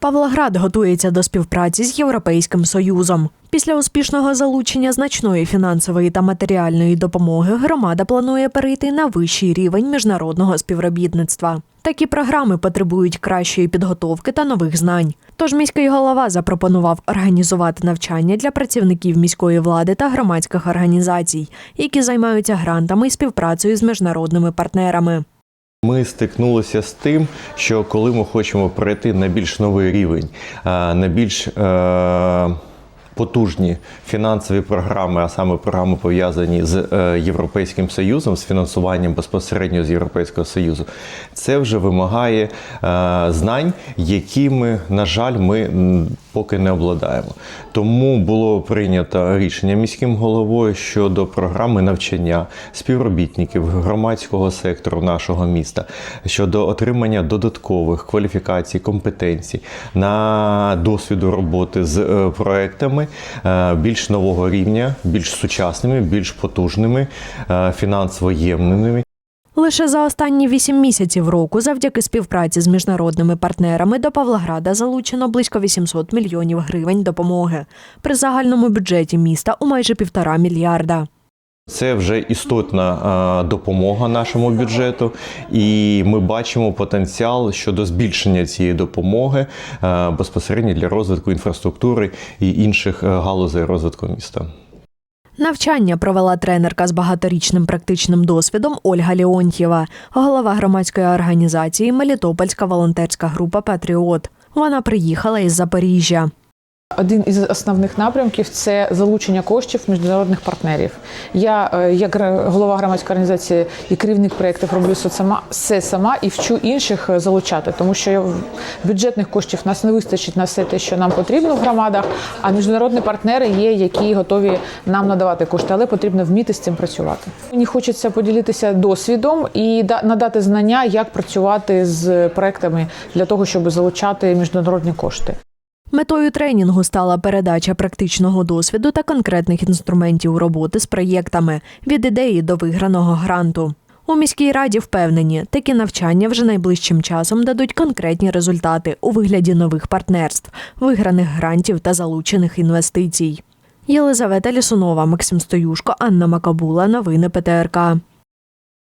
Павлоград готується до співпраці з Європейським Союзом. Після успішного залучення значної фінансової та матеріальної допомоги громада планує перейти на вищий рівень міжнародного співробітництва. Такі програми потребують кращої підготовки та нових знань. Тож міський голова запропонував організувати навчання для працівників міської влади та громадських організацій, які займаються грантами і співпрацею з міжнародними партнерами. Ми стикнулися з тим, що коли ми хочемо перейти на більш новий рівень, на більш е, потужні фінансові програми, а саме програми пов'язані з е, Європейським Союзом, з фінансуванням безпосередньо з Європейського Союзу, це вже вимагає е, знань, якими, на жаль, ми поки не обладаємо. Тому було прийнято рішення міським головою щодо програми навчання співробітників громадського сектору нашого міста щодо отримання додаткових кваліфікацій, компетенцій на досвіду роботи з е, проектами е, більш нового рівня, більш сучасними, більш потужними, е, фінансово ємними. Лише за останні вісім місяців року, завдяки співпраці з міжнародними партнерами, до Павлограда залучено близько 800 мільйонів гривень допомоги при загальному бюджеті міста у майже півтора мільярда. Це вже істотна допомога нашому бюджету, і ми бачимо потенціал щодо збільшення цієї допомоги безпосередньо для розвитку інфраструктури і інших галузей розвитку міста. Навчання провела тренерка з багаторічним практичним досвідом Ольга Леонтьєва, голова громадської організації Мелітопольська волонтерська група Патріот. Вона приїхала із Запоріжжя. Один із основних напрямків це залучення коштів міжнародних партнерів. Я, е, як голова громадської організації і керівник проєктів, роблю все сама, все сама і вчу інших е, залучати, тому що бюджетних коштів нас не вистачить на все те, що нам потрібно в громадах. А міжнародні партнери є, які готові нам надавати кошти, але потрібно вміти з цим працювати. Мені хочеться поділитися досвідом і да- надати знання, як працювати з проектами для того, щоб залучати міжнародні кошти. Метою тренінгу стала передача практичного досвіду та конкретних інструментів роботи з проєктами від ідеї до виграного гранту. У міській раді впевнені, такі навчання вже найближчим часом дадуть конкретні результати у вигляді нових партнерств, виграних грантів та залучених інвестицій. Єлизавета Лісунова, Максим Стоюшко, Анна Макабула. Новини ПТРК.